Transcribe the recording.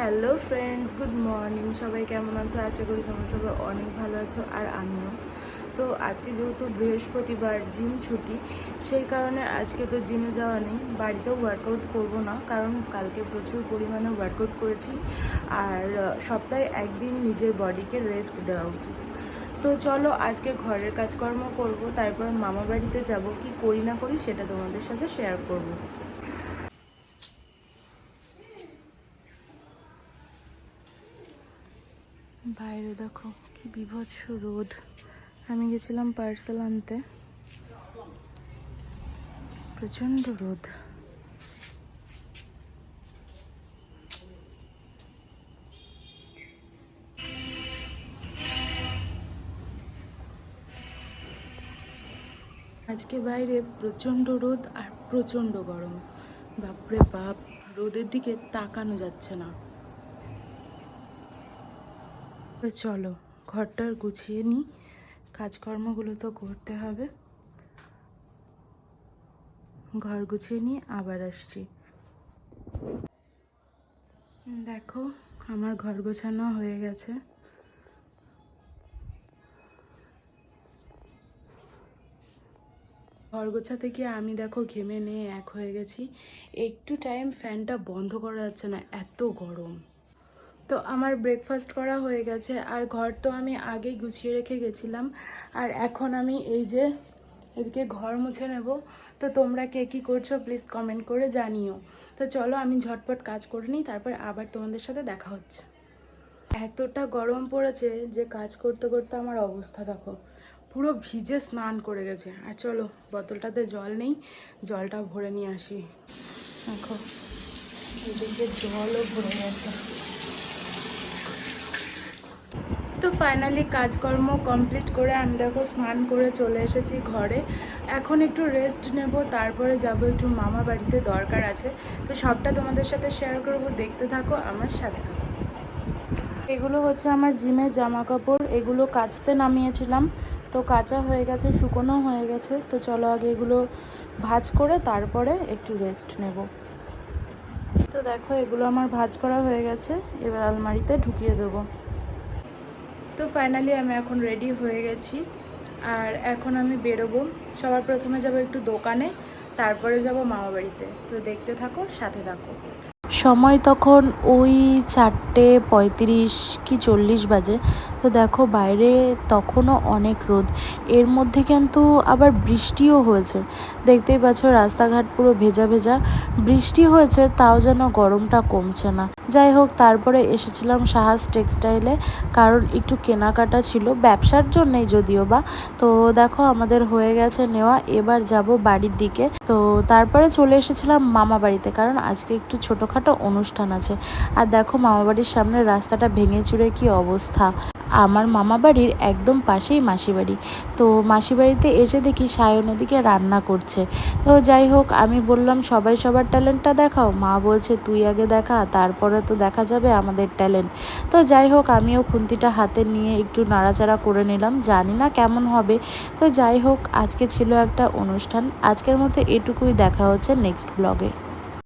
Hello friends, good morning. সবাই কেমন আছো? আশা করি তোমরা সবাই অনেক ভালো আছো আর আমিও। তো আজকে যেহেতু বৃহস্পতিবার জিম ছুটি, সেই কারণে আজকে তো জিমে যাওয়া নেই। বাড়িতেও ওয়ার্কআউট করব না, কারণ কালকে প্রচুর পরিমাণে ওয়ার্কআউট করেছি। আর সপ্তাহে একদিন নিজের বডিকে রেস্ট দেওয়া উচিত। তো চলো আজকে ঘরের কাজকর্ম করব, তারপর মামা বাড়িতে যাব। কি করি না করি সেটা তোমাদের সাথে শেয়ার করব। বাইরে দেখো, কি বিভৎস রোদ। আমি গেছিলাম পার্সেল আনতে। প্রচণ্ড রোদ। আজকে বাইরে প্রচণ্ড রোদ আর প্রচণ্ড গরম। বাপরে বাপ, রোদের দিকে তাকানো যাচ্ছে না। তো চলো, ঘরটার গুছিয়ে নিই। কাজকর্মগুলো তো করতে হবে। ঘর গুছিয়ে নিয়ে আবার আসছি। দেখো, আমার ঘর গোছানো হয়ে গেছে। ঘর গোছাতে গিয়ে আমি দেখো, ঘেমে নিয়ে এক হয়ে গেছি। একটু টাইম ফ্যানটা বন্ধ করা যাচ্ছে না, এত গরম। তো আমার ব্রেকফাস্ট করা হয়ে গেছে, আর ঘর তো আমি আগেই গুছিয়ে রেখে গেছিলাম। আর এখন আমি এই যে এদিকে ঘর মুছে নেব। তো তোমরা কে কী করছ প্লিজ কমেন্ট করে জানিও। তো চলো আমি ঝটপট কাজ করে নিই, তারপর আবার তোমাদের সাথে দেখা হচ্ছে। এতটা গরম পড়েছে যে কাজ করতে করতে আমার অবস্থা দেখো, পুরো ভিজে স্নান করে গেছে। আর চলো, বোতলটাতে জল নেই জলটা ভরে নিয়ে আসি। দেখো, এদিকে জলও ভরে গেছে তো ফাইনালি কাজকর্ম কমপ্লিট করে আমি দেখো স্নান করে চলে এসেছি ঘরে। এখন একটু রেস্ট নেব, তারপরে যাব একটু মামা বাড়িতে দরকার আছে। তো সবটা তোমাদের সাথে শেয়ার করব, দেখতে থাকো, আমার সাথে এগুলো হচ্ছে আমার জিমের জামা কাপড় এগুলো কাচতে নামিয়েছিলাম। তো কাঁচা হয়ে গেছে, শুকনো হয়ে গেছে। তো চলো আগে এগুলো ভাজ করে তারপরে একটু রেস্ট নেব। তো দেখো এগুলো আমার ভাজ করা হয়ে গেছে, এবার আলমারিতে ঢুকিয়ে দেবো। তো ফাইনালি আমি এখন রেডি হয়ে গেছি। আর এখন আমি বেরোবো। সবার প্রথমে যাব একটু দোকানে, তারপরে যাব মামা বাড়িতে তো দেখতে থাকো, সাথে থাকো। সময় তখন ওই চারটে পঁয়ত্রিশ কি চল্লিশ বাজে। তো দেখো বাইরে তখনও অনেক রোদ। এর মধ্যে কিন্তু আবার বৃষ্টিও হয়েছে। দেখতেই পাচ্ছ রাস্তাঘাট পুরো ভেজা ভেজা। বৃষ্টি হয়েছে তাও যেন গরমটা কমছে না। যাই হোক, তারপরে এসেছিলাম সাহাস টেক্সটাইলে, কারণ একটু কেনাকাটা ছিল, ব্যবসার জন্যই যদিও বা। তো দেখো আমাদের হয়ে গেছে নেওয়া, এবার যাব বাড়ির দিকে। তো তারপরে চলে এসেছিলাম মামা বাড়িতে কারণ আজকে একটু ছোটোখাটো অনুষ্ঠান আছে। আর দেখো মামাবাড়ির সামনে রাস্তাটা ভেঙে চুরে কি অবস্থা। আমার মামা বাড়ির একদম পাশেই মাসিবাড়ি তো মাসিবাড়িতে এসে দেখি সায়ন ওদিকে রান্না করছে। তো যাই হোক, আমি বললাম, সবাই সবার ট্যালেন্টটা দেখাও। মা বলছে, তুই আগে দেখা, তারপরে তো দেখা যাবে আমাদের ট্যালেন্ট। তো যাই হোক, আমিও খুন্তিটা হাতে নিয়ে একটু নাড়াচাড়া করে নিলাম। জানি না কেমন হবে। তো যাই হোক, আজকে ছিল একটা অনুষ্ঠান। আজকের মতো এটুকুই দেখা হচ্ছে নেক্সট ব্লগে।